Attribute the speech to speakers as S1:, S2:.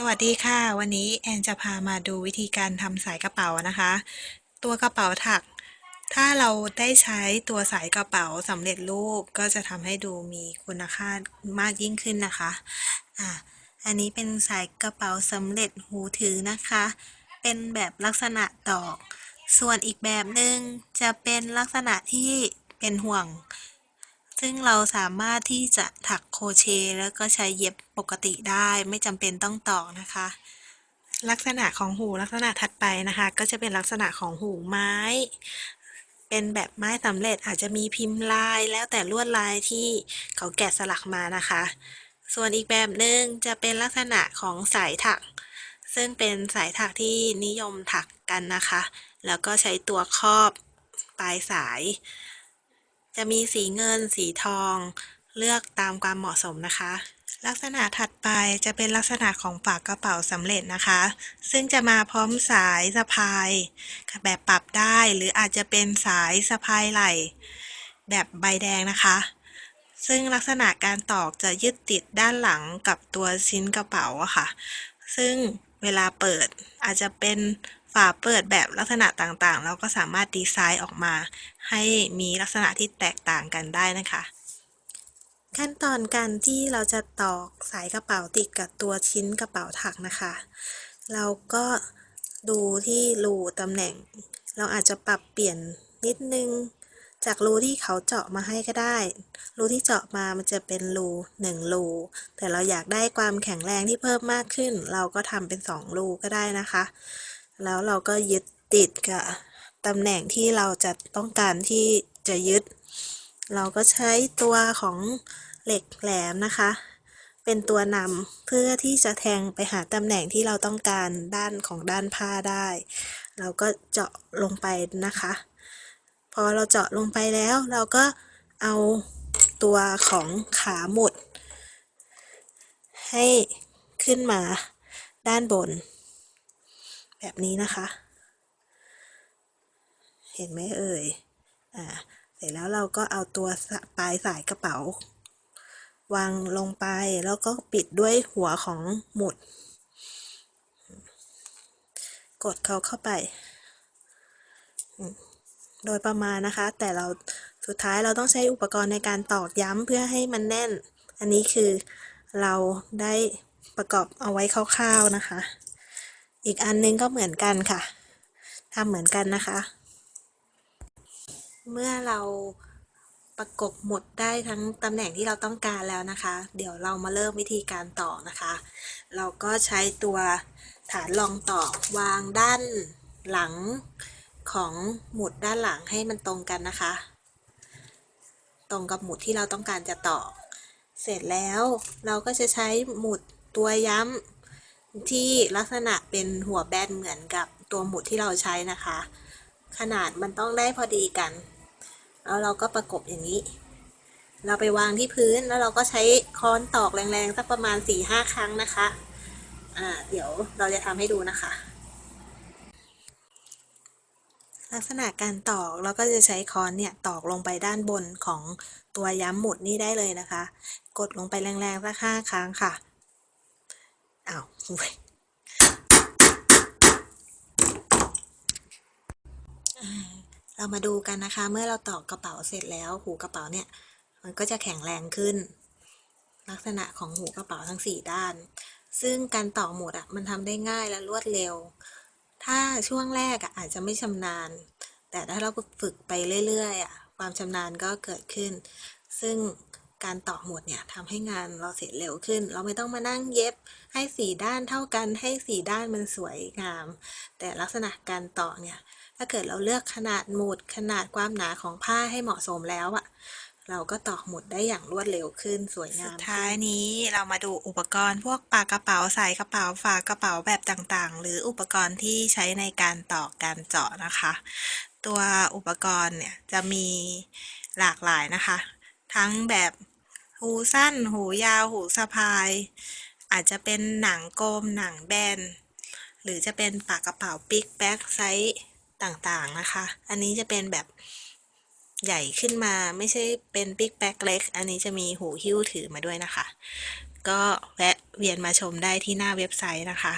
S1: สวัสดีค่ะ วันนี้แอนจะพามาดูวิธีการทำสายกระเป๋านะคะ ตัวกระเป๋าถัก ถ้าเราได้ใช้ตัวสายกระเป๋าสำเร็จรูปก็จะทำให้ดูมีคุณค่ามากยิ่งขึ้นนะคะอะอันนี้เป็นสายกระเป๋าสำเร็จหูถือนะคะ เป็นแบบลักษณะดอก ส่วนอีกแบบหนึ่งจะเป็นลักษณะที่เป็นห่วง ซึ่งเราสามารถที่จะถักโครเชต์แล้วก็ใช้เย็บปกติได้ไม่จำเป็นต้องตอกนะคะ ลักษณะของหูลักษณะถัดไปนะคะ ก็จะเป็นลักษณะของหูไม้ เป็นแบบไม้สำเร็จอาจจะมีพิมพ์ลายแล้วแต่ลวดลายที่เขาแกะสลักมานะคะ ส่วนอีกแบบหนึ่งจะเป็นลักษณะของสายถัก ซึ่งเป็นสายถักที่นิยมถักกันนะคะ แล้วก็ใช้ตัวครอบปลายสาย จะมีสีเงิน สีทอง เลือกตามความเหมาะสมนะคะ ลักษณะถัดไปจะเป็นลักษณะของฝากกระเป๋าสำเร็จนะคะ ซึ่งจะมาพร้อมสายสะพาย แบบปรับได้ หรืออาจจะเป็นสายสะพายไหล่ แบบใบแดงนะคะซึ่งลักษณะการตอกจะยึดติดด้านหลังกับตัวชิ้นกระเป๋าอะค่ะ ซึ่งเวลาเปิดอาจจะเป็น ฝาเปิดแบบลักษณะต่างๆ เราก็สามารถดีไซน์ออกมา ให้มีลักษณะที่แตกต่างกันได้นะคะ ขั้นตอนการที่เราจะตอกสายกระเป๋าติดกับตัวชิ้นกระเป๋าถักนะคะ เราก็ดูที่รูตำแหน่ง เราอาจจะปรับเปลี่ยนนิดนึง จากรูที่เขาเจาะมาให้ก็ได้ รูที่เจาะมามันจะเป็นรูหนึ่งรู แต่เราอยากได้ความแข็งแรงที่เพิ่มมากขึ้น เราก็ทำเป็นสองรูก็ได้นะคะ แล้วเราก็ยึดติดกับตำแหน่งที่เราจะต้องการที่จะยึด เราก็ใช้ตัวของเหล็กแหลมนะคะ เป็นตัวนำเพื่อที่จะแทงไปหาตำแหน่งที่เราต้องการด้านของด้านผ้าได้ เราก็เจาะลงไปนะคะ พอเราเจาะลงไปแล้ว เราก็เอาตัวของขาหมุด ให้ขึ้นมาด้านบน แบบนี้นะคะ เห็นไหมเอ่ย อ่า เสร็จแล้วเราก็เอาตัวปลายสายกระเป๋า วางลงไปแล้วก็ปิดด้วยหัวของหมุด กดเขาเข้าไป โดยประมาณนะคะ แต่เราสุดท้ายเราต้องใช้อุปกรณ์ในการตอกย้ำเพื่อให้มันแน่น อันนี้คือเราได้ประกอบเอาไว้คร่าวๆนะคะ อีกอันนึงก็เหมือนกันค่ะทำเหมือนกันนะคะ เมื่อเราประกบหมดได้ทั้งตำแหน่งที่เราต้องการแล้วนะคะ เดี๋ยวเรามาเริ่มวิธีการต่อนะคะ เราก็ใช้ตัวฐานรองต่อวางด้านหลังของหมุดด้านหลังให้มันตรงกันนะคะ ตรงกับหมุดที่เราต้องการจะต่อ เสร็จแล้วเราก็จะใช้หมุดตัวย้ำ ที่ลักษณะเป็นหัวแบนเหมือนกับตัวหมุดที่เราใช้นะคะ ขนาดมันต้องได้พอดีกันแล้วเราก็ประกบอย่างนี้ เราไปวางที่พื้นแล้วเราก็ใช้ค้อนตอกแรงๆสักประมาณ4-5ครั้งนะคะอ่าเดี๋ยวเราจะทำให้ดูนะคะ ลักษณะการตอกเราก็จะใช้ค้อนเนี่ยตอกลงไปด้านบนของตัวย้ำหมุดนี่ได้เลยนะคะ กดลงไปแรงๆสักห้าครั้งค่ะ อ้าวเรามาดูกันนะคะ เมื่อเราตอกกระเป๋าเสร็จแล้วหูกระเป๋าเนี่ย มันก็จะแข็งแรงขึ้น ลักษณะของหูกระเป๋าทั้งสี่ด้าน ซึ่งการตอกหมุดอะมันทำได้ง่ายและรวดเร็ว ถ้าช่วงแรกอะอาจจะไม่ชำนาญ แต่ถ้าเราฝึกไปเรื่อยๆอะความชำนาญก็เกิดขึ้น ซึ่ง การต่อหมุดเนี่ยทำให้งานเราเสร็จเร็วขึ้น เราไม่ต้องมานั่งเย็บให้สีด้านเท่ากันให้สีด้านมันสวยงาม แต่ลักษณะการต่อเนี่ยถ้าเกิดเราเลือกขนาดหมุดขนาดความหนาของผ้าให้เหมาะสมแล้วอะเราก็ตอกหมุดได้อย่างรวดเร็วขึ้นสวยงามสุดท้ายนี้เรามาดูอุปกรณ์ พวกปากกระเป๋าใส่กระเป๋าฝากกระเป๋าแบบต่างๆ หรืออุปกรณ์ที่ใช้ในการตอกการเจาะนะคะ ตัวอุปกรณ์เนี่ยจะมีหลากหลายนะคะ ทั้งแบบ หูสั้น หูยาว หูสะพาย อาจจะเป็นหนังกลมหนังแบน หรือจะเป็นปากกระเป๋าปิกแบ็กไซส์ต่างๆนะคะ อันนี้จะเป็นแบบใหญ่ขึ้นมาไม่ใช่เป็นปิกแบ็กเล็ก อันนี้จะมีหูหิ้วถือมาด้วยนะคะ ก็แวะเวียนมาชมได้ที่หน้าเว็บไซต์นะคะ